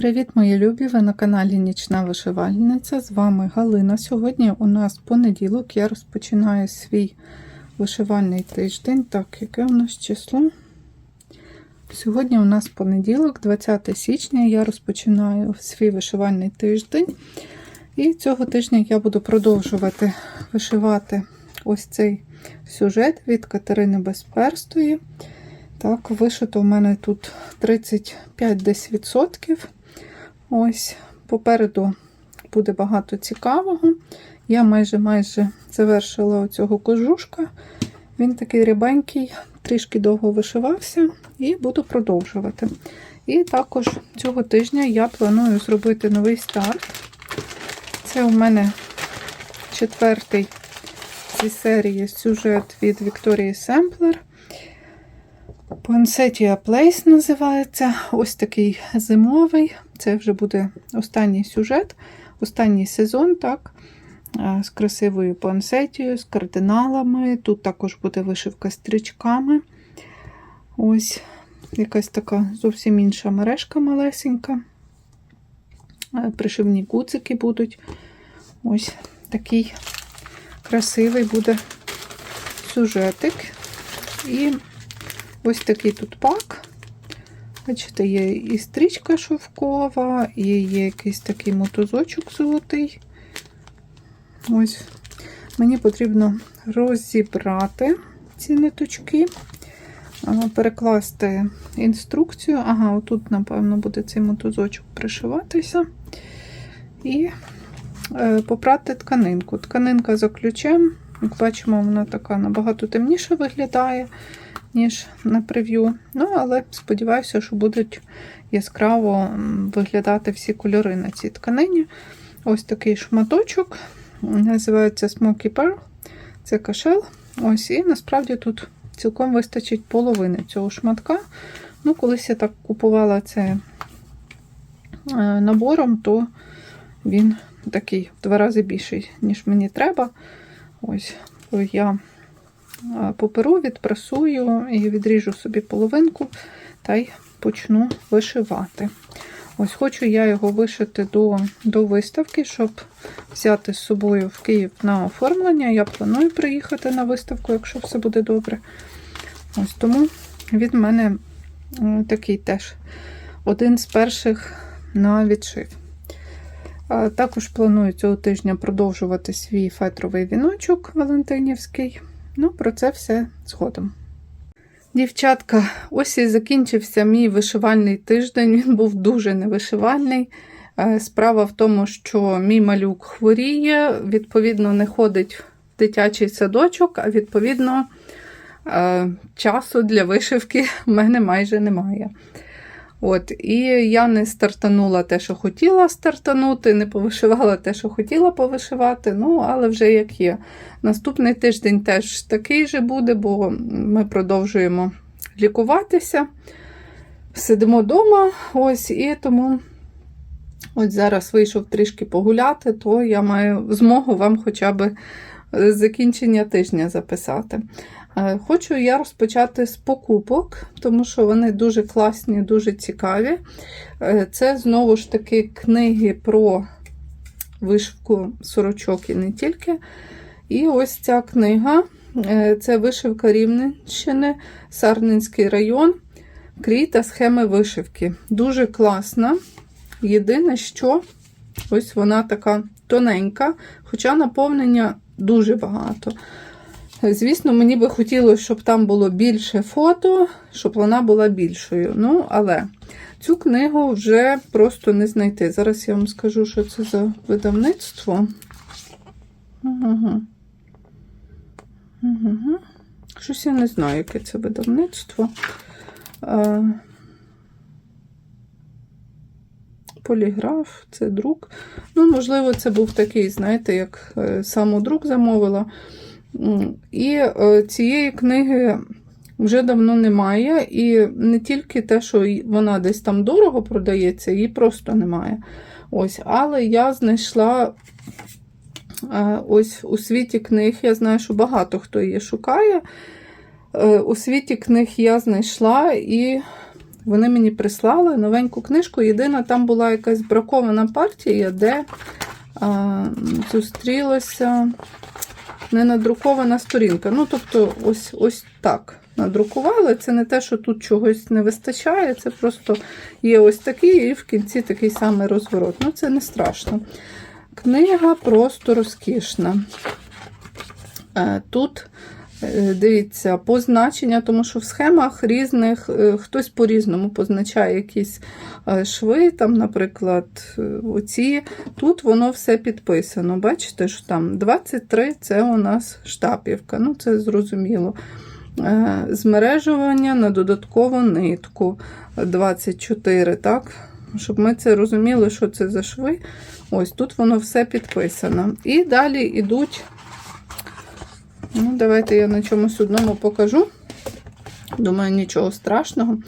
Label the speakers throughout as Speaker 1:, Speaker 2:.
Speaker 1: Привіт, мої любі! Ви на каналі Нічна Вишивальниця. З вами Галина. Сьогодні у нас понеділок. Я розпочинаю свій вишивальний тиждень. Так, яке у нас число? Сьогодні у нас понеділок, 20 січня. Я розпочинаю свій вишивальний тиждень. І цього тижня я буду продовжувати вишивати ось цей сюжет від Катерини Безперстої. Так, вишито у мене тут 35 десь відсотків. Ось, попереду буде багато цікавого. Я майже майже завершила оцього кожушка. Він такий рябенький, трішки довго вишивався, і буду продовжувати. І також цього тижня я планую зробити новий старт. Це у мене четвертий зі серії сюжет від Вікторії Семплер. Poinsettia Place називається. Ось такий зимовий. Це вже буде останній сюжет, останній сезон, так, з красивою пансетією, з кардиналами. Тут також буде вишивка стрічками. Ось якась така зовсім інша мережка малесенька. Пришивні куцики будуть. Ось такий красивий буде сюжетик. І ось такий тут пак. Бачите, є і стрічка шовкова, і є якийсь такий мотузочок золотий. Ось, мені потрібно розібрати ці ниточки, перекласти інструкцію. Ага, отут, напевно, буде цей мотузочок пришиватися. І е, попрати тканинку. Тканинка за ключем, як бачимо, вона така набагато темніше виглядає ніж на прев'ю. Ну, але сподіваюся, що будуть яскраво виглядати всі кольори на цій тканині. Ось такий шматочок, називається Smoky Pearl. Це кашел. Ось, І насправді тут цілком вистачить половини цього шматка. Ну, Колись я так купувала це е, набором, то він такий в два рази більший, ніж мені треба. Ось, я поперу, відпрасую і відріжу собі половинку та й почну вишивати. Ось хочу я його вишити до до виставки, щоб взяти з собою в Київ на оформлення. Я планую приїхати на виставку, якщо все буде добре. Ось Тому від мене такий теж один з перших на відшив. Також планую цього тижня продовжувати свій фетровий віночок Валентинівський. Ну, про це все згодом. Дівчатка, ось і закінчився мій вишивальний тиждень. Він був дуже невишивальний. Е, справа в тому, що мій малюк хворіє, відповідно, не ходить в дитячий садочок, а відповідно, е, часу для вишивки в мене майже немає. От, І я не стартанула те, що хотіла стартанути, не повишивала те, що хотіла повишивати. Ну, але вже як є. Наступний тиждень теж такий же буде, бо ми продовжуємо лікуватися. Сидимо вдома, ось, і тому ось зараз вийшов трішки погуляти, то я маю змогу вам хоча б закінчення тижня записати. Е, хочу я розпочати з покупок, тому що вони дуже класні, дуже цікаві. Е, це знову ж таки книги про вишивку сорочок і не тільки. І ось ця книга е, це вишивка Рівненщини, Сарненський район, крій та схеми вишивки. Дуже класна. Єдине, що ось вона така тоненька, хоча наповнення дуже багато. Звісно, мені би хотілося, щоб там було більше фото, щоб вона була більшою. Ну, але цю книгу вже просто не знайти. Зараз я вам скажу, що це за видавництво. Угу. Щось я не знаю, яке це видавництво. Поліграф, це друк. Ну, можливо, це був такий, знаєте, як е, самодрук замовила. І е, цієї книги вже давно немає. І не тільки те, що вона десь там дорого продається, її просто немає. Ось, Але я знайшла е, ось у світі книг, я знаю, що багато хто її шукає. Е, у світі книг я знайшла, і вони мені прислали новеньку книжку. Єдина, там була якась бракована партія, де а, зустрілася ненадрукована сторінка. Ну, тобто, ось, ось так надрукували. Це не те, що тут чогось не вистачає, це просто є ось такий, і в кінці такий самий розворот. Ну, це не страшно. Книга просто розкішна. Е, Тут, дивіться, позначення, тому що в схемах різних е, хтось по-різному позначає якісь е, шви, там, наприклад, е, оці. Тут воно все підписано. Бачите, що там 23 це у нас штапівка. Ну, це зрозуміло. Е, Змережування на додаткову нитку 24, так? Щоб ми це розуміли, що це за шви. Ось тут воно все підписано. І далі йдуть. Ну, давайте я на чомусь одному покажу. Думаю, нічого страшного.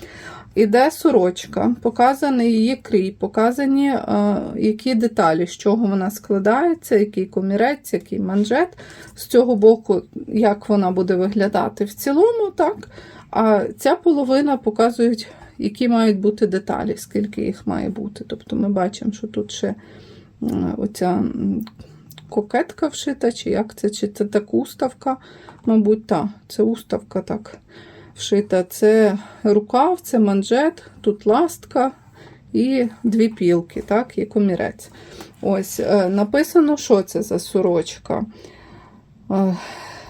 Speaker 1: Іде сорочка, показаний її крій, показані е, які деталі, з чого вона складається, який комірець, який манжет. З цього боку, як вона буде виглядати в цілому, так. А ця половина показують, які мають бути деталі, скільки їх має бути. Тобто ми бачимо, що тут ще е, оця кокетка вшита, чи як це, чи це так уставка. Мабуть, так, це уставка так вшита. Це рукав, це манжет, тут ластка і дві пілки, так, і комірець. Ось, е, написано, що це за сорочка. Е,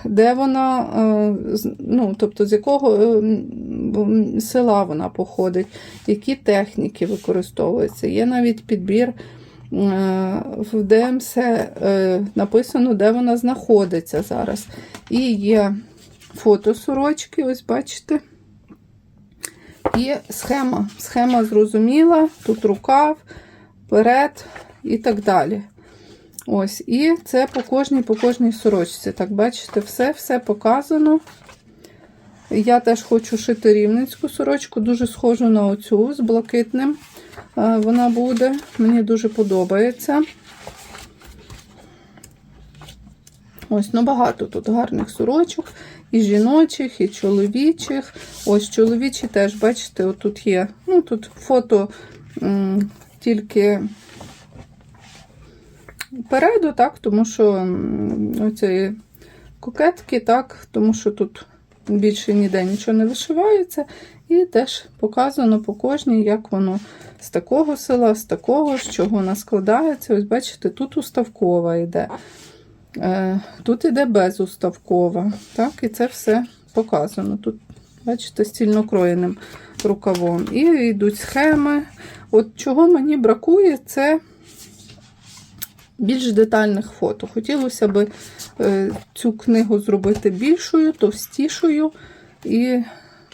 Speaker 1: Де вона, е, ну, тобто з якого села вона походить, які техніки використовуються. Є навіть підбір в ДМС е, написано, де вона знаходиться зараз. І є фото сорочки, ось бачите. І схема. Схема зрозуміла, тут рукав, перед і так далі. Ось, і це по кожній по кожній сорочці. Так, бачите, все-все показано. Я теж хочу шити рівненську сорочку, дуже схожу на оцю з блакитним. Е, Вона буде. Мені дуже подобається. Ось, ну багато тут гарних сорочок, і жіночих, і чоловічих. Ось чоловічі теж, бачите, отут є. Ну, тут фото тільки переду, так, тому що оці кокетки, так, тому що тут більше ніде нічого не вишивається. І теж показано по кожній, як воно з такого села, з такого, з чого вона складається. Ось бачите, тут уставкова йде. Е, Тут іде безуставкова. Так, і це все показано. Тут, бачите, стільнокроєним рукавом. І йдуть схеми. От чого мені бракує, це більш детальних фото. Хотілося б е, цю книгу зробити більшою, товстішою і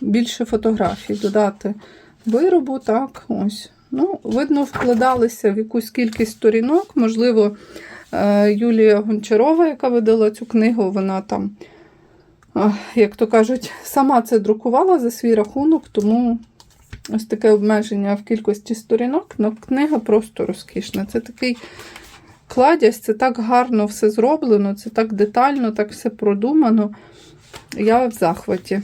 Speaker 1: більше фотографій додати виробу. Так, ось. Ну, видно, вкладалися в якусь кількість сторінок. Можливо, е, Юлія Гончарова, яка видала цю книгу, вона там, е, як то кажуть, сама це друкувала за свій рахунок, тому ось таке обмеження в кількості сторінок. але книга просто розкішна. Це такий кладязь, це так гарно все зроблено, це так детально, так все продумано. Я в захваті.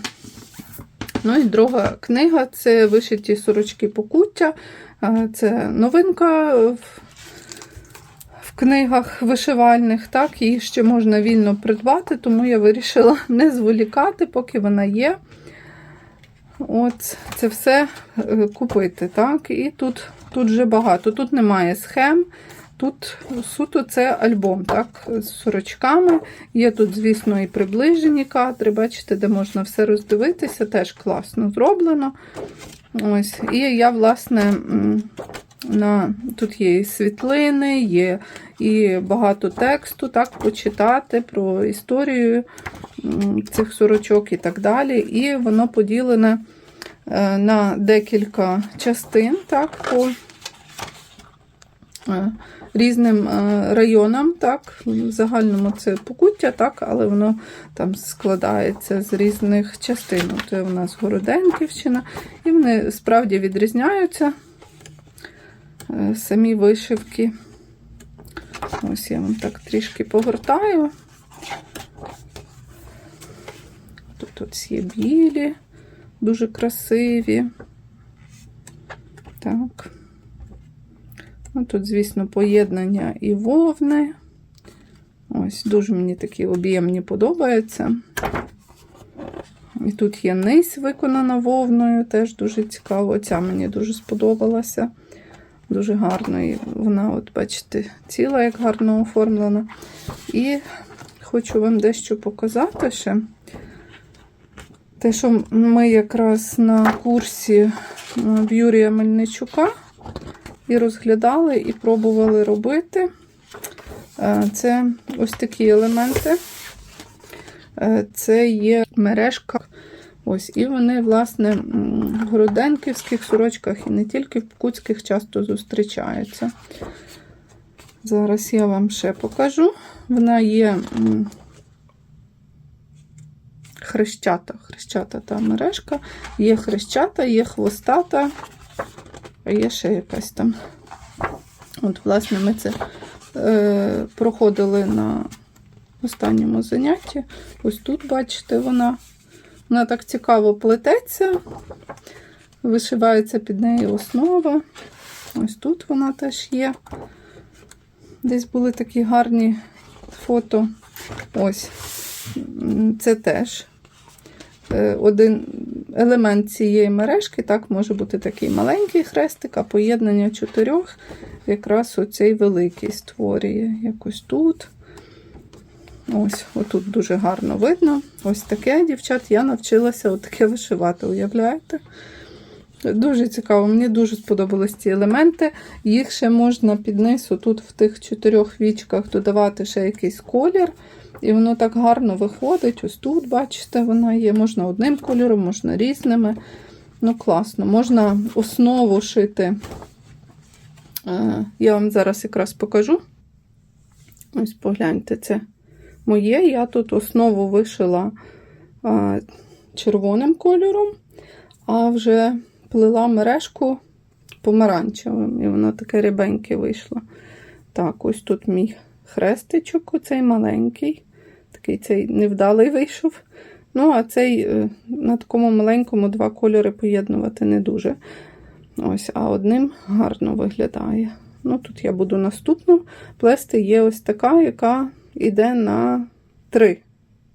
Speaker 1: Ну і друга книга це вишиті сорочки покуття. Е, Це новинка в, книгах вишивальних. Так, її ще можна вільно придбати, тому я вирішила не зволікати, поки вона є. От, це все е, купити. так, І тут, тут вже багато. Тут немає схем. Тут суто це альбом, так, з сорочками. Є тут, звісно, і приближені кадри, бачите, де можна все роздивитися, теж класно зроблено. Ось. І я, власне, на, тут є і світлини, є і багато тексту, так, почитати про історію цих сорочок і так далі. І воно поділене е, на декілька частин, так, по різним е, районам, так, в загальному це покуття, так, але воно там складається з різних частин. Це у нас Городенківщина, і вони справді відрізняються е, самі вишивки. Ось я вам так трішки погортаю. Тут ось є білі, дуже красиві. Так. Ну, тут, звісно, поєднання і вовни. Ось, дуже мені такі об'ємні подобаються. І тут є низ виконана вовною, теж дуже цікаво. Ця мені дуже сподобалася. Дуже гарно. І вона, от, бачите, ціла, як гарно оформлена. І хочу вам дещо показати ще. Те, що ми якраз на курсі е, в Юрія Мельничука і розглядали, і пробували робити. Е, Це ось такі елементи. Е, Це є мережка. Ось, і вони, власне, в городенківських сорочках і не тільки в пкутських часто зустрічаються. Зараз я вам ще покажу. Вона є хрещата. Хрещата та мережка. Є хрещата, є хвостата, а є ще якась там. От, власне, ми це е, проходили на останньому занятті. Ось тут, бачите, вона. Вона так цікаво плететься, вишивається під неї основа. Ось тут вона теж є. Десь були такі гарні фото. Ось. Це теж один елемент цієї мережки. Так, може бути такий маленький хрестик, а поєднання чотирьох якраз оцей великий створює. Якось тут. Ось, отут дуже гарно видно. Ось таке, дівчат, я навчилася отаке вишивати, уявляєте? Дуже цікаво, мені дуже сподобались ці елементи. Їх ще можна під низ, тут в тих чотирьох вічках додавати ще якийсь колір. І воно так гарно виходить. Ось тут, бачите, вона є. Можна одним кольором, можна різними. Ну, класно. Можна основу шити. Е, Я вам зараз якраз покажу. Ось погляньте, це моє. Я тут основу вишила червоним кольором, а вже плела мережку помаранчевим. І воно таке рябеньке вийшло. Так, ось тут мій хрестичок, оцей маленький. Такий цей невдалий вийшов. Ну, а цей е, на такому маленькому два кольори поєднувати не дуже. Ось, а одним гарно виглядає. Ну, тут я буду наступну плести. Є ось така, яка йде на три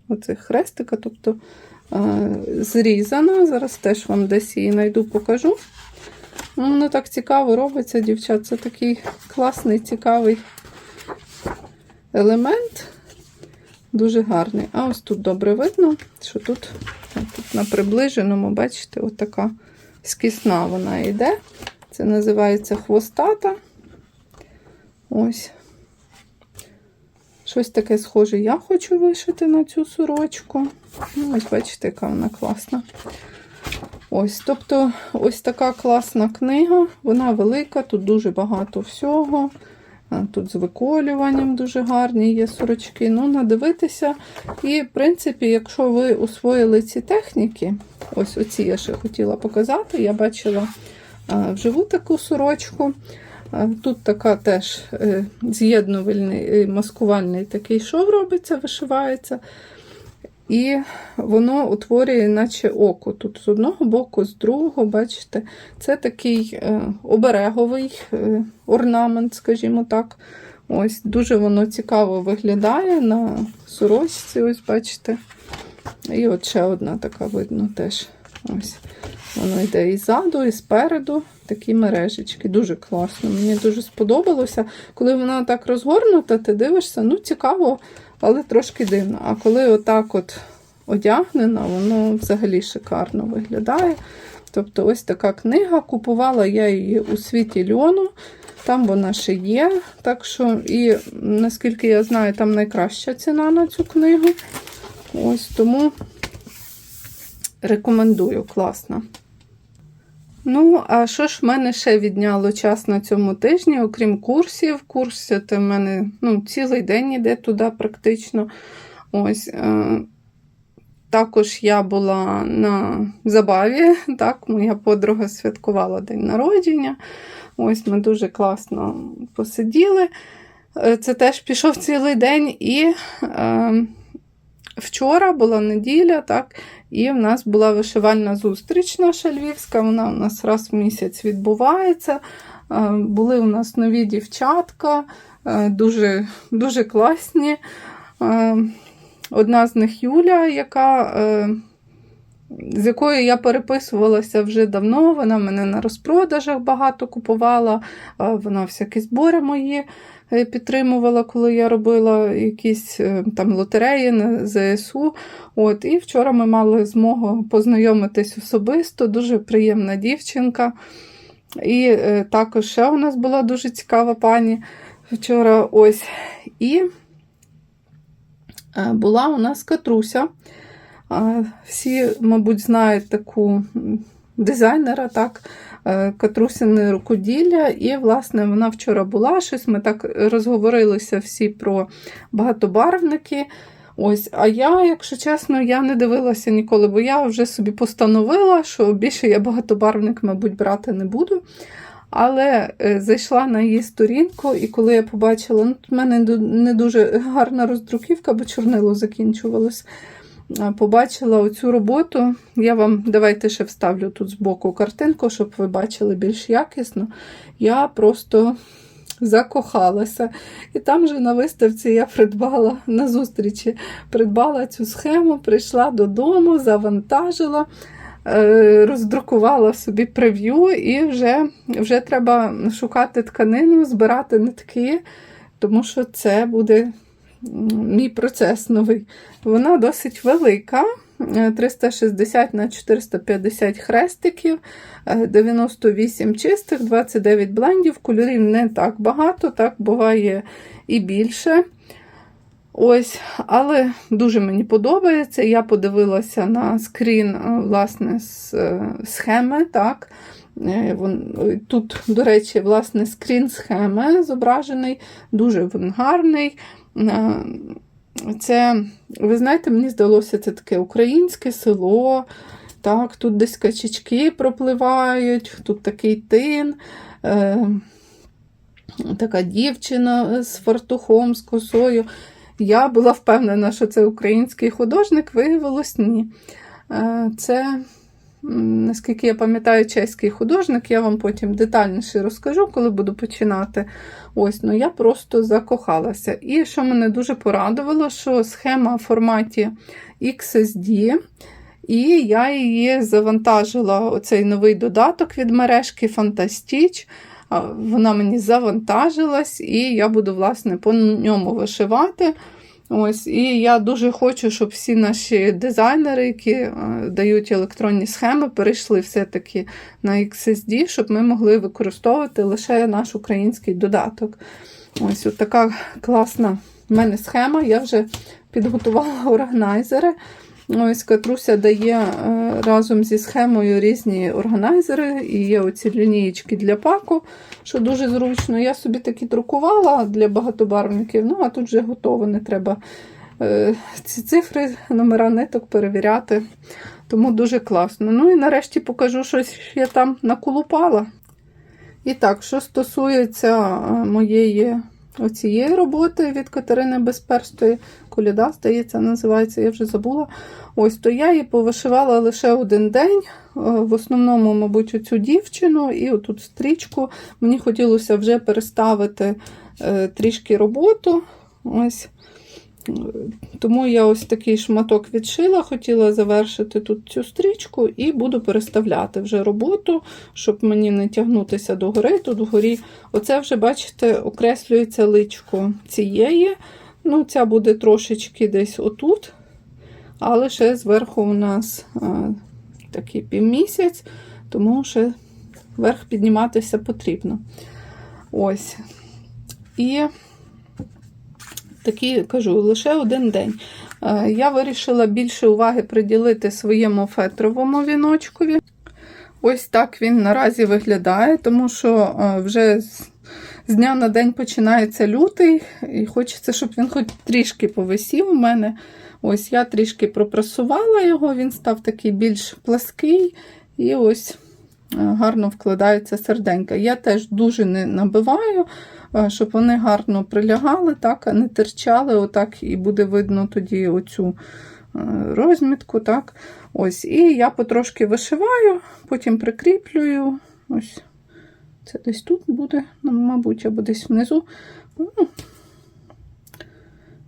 Speaker 1: оцих хрестика, тобто е, зрізана. Зараз теж вам десь її знайду, покажу. Ну, Воно так цікаво робиться, дівчат. Це такий класний, цікавий елемент. Дуже гарний. А ось тут добре видно, що тут, тут на приближеному, бачите, отака скісна вона йде. Це називається хвостата. Ось. Щось таке схоже я хочу вишити на цю сорочку. Ну, Ось, бачите, яка вона класна. Ось, тобто, ось така класна книга, вона велика, тут дуже багато всього. Тут з виколюванням дуже гарні є сорочки. Ну, надивитися. І, в принципі, якщо ви освоїли ці техніки, ось оці я ще хотіла показати, я бачила вживу таку сорочку. Тут така теж е, з'єднувальний е, маскувальний такий шов робиться, вишивається. І воно утворює, наче око. Тут з одного боку, з другого, бачите, це такий е, обереговий е, орнамент, скажімо так. Ось Дуже воно цікаво виглядає на сорочці, ось бачите. І от ще одна така видно теж. Ось. Воно йде і ззаду, і спереду такі мережечки. Дуже класно. Мені дуже сподобалося. Коли вона так розгорнута, ти дивишся, ну цікаво, але трошки дивно. А коли отак от одягнена, воно взагалі шикарно виглядає. Тобто, ось така книга. Купувала я її у світі льону. Там вона ще є. Так що, і наскільки я знаю, там найкраща ціна на цю книгу. Ось тому рекомендую, класно. Ну, а що ж в мене ще відняло час на цьому тижні, окрім курсів. Курс в мене ну, цілий день іде туди практично. Ось. Е також я була на забаві. Так, Моя подруга святкувала день народження. Ось ми дуже класно посиділи. Е, Це теж пішов цілий день. І е, вчора була неділя, так, І в нас була вишивальна зустріч наша львівська, вона у нас раз в місяць відбувається. Е, Були у нас нові дівчатка, е, дуже, дуже класні. Е, Одна з них Юля, яка, з якою я переписувалася вже давно. Вона мене на розпродажах багато купувала, вона всякі збори мої е, підтримувала, коли я робила якісь е, там лотереї на ЗСУ. От, і вчора ми мали змогу познайомитись особисто, дуже приємна дівчинка. І е, також ще у нас була дуже цікава пані вчора. ось. І була у нас Катруся. Всі, мабуть, знають таку дизайнера, так, е, Катрусине рукоділля. І, власне, вона вчора була щось. Ми так розговорилися всі про багатобарвники. Ось, а я, якщо чесно, я не дивилася ніколи, бо я вже собі постановила, що більше я багатобарвник, мабуть, брати не буду. Але е, зайшла на її сторінку, і коли я побачила, ну, в мене не дуже гарна роздруківка, бо чорнило закінчувалось. А, Побачила оцю роботу. Я вам давайте ще вставлю тут збоку картинку, щоб ви бачили більш якісно. Я просто закохалася. І там же на виставці я придбала на зустрічі, придбала цю схему, прийшла додому, завантажила, е, роздрукувала собі прев'ю, і вже, вже треба шукати тканину, збирати нитки, тому що це буде мій процес новий. Вона досить велика. е, 360 на 450 хрестиків, е, 98 чистих, 29 блендів, кольорів не так багато, так буває і більше. Ось, але дуже мені подобається. Я подивилася на скрін е, власне, з е, схеми. так. Е, вон- Тут, до речі, власне, скрін схеми зображений, дуже він гарний. Е, Це, ви знаєте, мені здалося, це таке українське село. Так, тут десь качечки пропливають, тут такий тин. Е, така дівчина з фартухом, з косою. Я була впевнена, що це український художник, виявилось ні. Е, Це, наскільки я пам'ятаю, чеський художник, я вам потім детальніше розкажу, коли буду починати. Ось, ну я просто закохалася. І що мене дуже порадувало, що схема в форматі XSD. І я її завантажила, оцей новий додаток від мережки Fantastic. Вона мені завантажилась, і я буду, власне, по ньому вишивати. Ось, І я дуже хочу, щоб всі наші дизайнери, які е, дають електронні схеми, перейшли все-таки на XSD, щоб ми могли використовувати лише наш український додаток. Ось от така класна в мене схема. Я вже підготувала органайзери. Ось Катруся дає е, разом зі схемою різні органайзери, і є оці лінієчки для паку, що дуже зручно. Я собі такі друкувала для багатобарвників, ну а тут вже готово, не треба е, ці цифри, номера ниток перевіряти. Тому дуже класно. Ну і нарешті покажу щось, я там наколупала. І так, що стосується е, моєї оцієї роботи від Катерини Безперстої, Коляда, здається, називається, я вже забула. Ось, то я її повишивала лише один день. Е, В основному, мабуть, оцю дівчину і отут стрічку. Мені хотілося вже переставити е, трішки роботу. Ось. Тому я ось такий шматок відшила, хотіла завершити тут цю стрічку і буду переставляти вже роботу, щоб мені не тягнутися до гори. Тут вгорі, оце вже, бачите, окреслюється личко цієї. Ну, ця буде трошечки десь отут, але ще зверху у нас а, такий півмісяць, тому ще вверх підніматися потрібно. Ось. І такі кажу, лише один день. Е, Я вирішила більше уваги приділити своєму фетровому віночкові. Ось так він наразі виглядає, тому що е, вже з дня на день починається лютий, і хочеться, щоб він хоч трішки повисів у мене. Ось я трішки пропрасувала його, він став такий більш плаский, і ось е, гарно вкладається серденька. Я теж дуже не набиваю, е, щоб вони гарно прилягали, так, а не терчали, отак і буде видно тоді оцю е, розмітку. так. Ось, І я потрошки вишиваю, потім прикріплюю. Ось це десь тут буде, ну, мабуть, або десь внизу. Ну,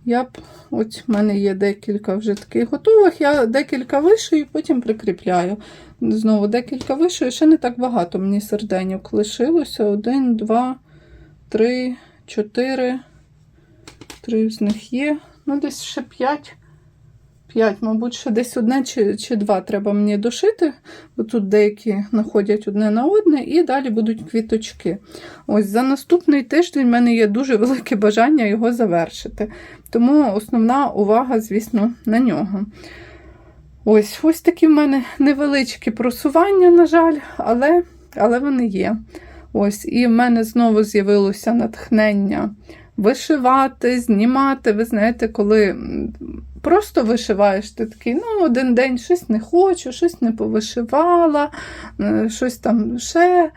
Speaker 1: я б, ось в мене є декілька вже таких готових. Я декілька вишию, потім прикріпляю. Знову декілька вишию, ще не так багато мені серденьок лишилося. Один, два, три, чотири. Три з них є. Ну, десь ще п'ять. П'ять, мабуть, ще десь одне чи, чи два треба мені дошити, бо тут деякі находять одне на одне, і далі будуть квіточки. Ось за наступний тиждень в мене є дуже велике бажання його завершити. Тому основна увага, звісно, на нього. Ось ось такі в мене невеличкі просування, на жаль, але, але вони є. Ось, І в мене знову з'явилося натхнення вишивати, знімати. Ви знаєте, коли просто вишиваєш, ти такий, ну, один день щось не хочу, щось не повишивала, е, щось там ще.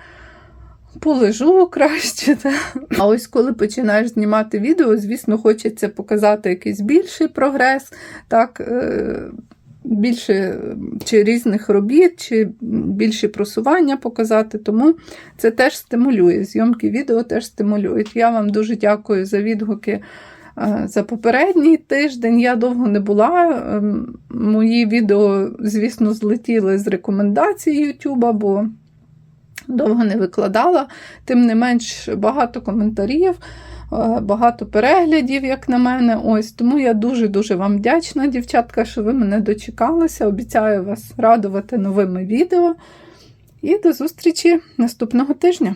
Speaker 1: Полежу краще. Та? А ось коли починаєш знімати відео, звісно, хочеться показати якийсь більший прогрес, так, е, більше чи різних робіт, чи більші просування показати. Тому це теж стимулює. Зйомки відео теж стимулюють. Я вам дуже дякую за відгуки. Е, За попередній тиждень я довго не була. Ем, Мої відео, звісно, злетіли з рекомендацій YouTube, бо довго не викладала. Тим не менш, багато коментарів, е, багато переглядів, як на мене. Ось Тому я дуже-дуже вам вдячна, дівчатка, що ви мене дочекалися. Обіцяю вас радувати новими відео. І до зустрічі наступного тижня!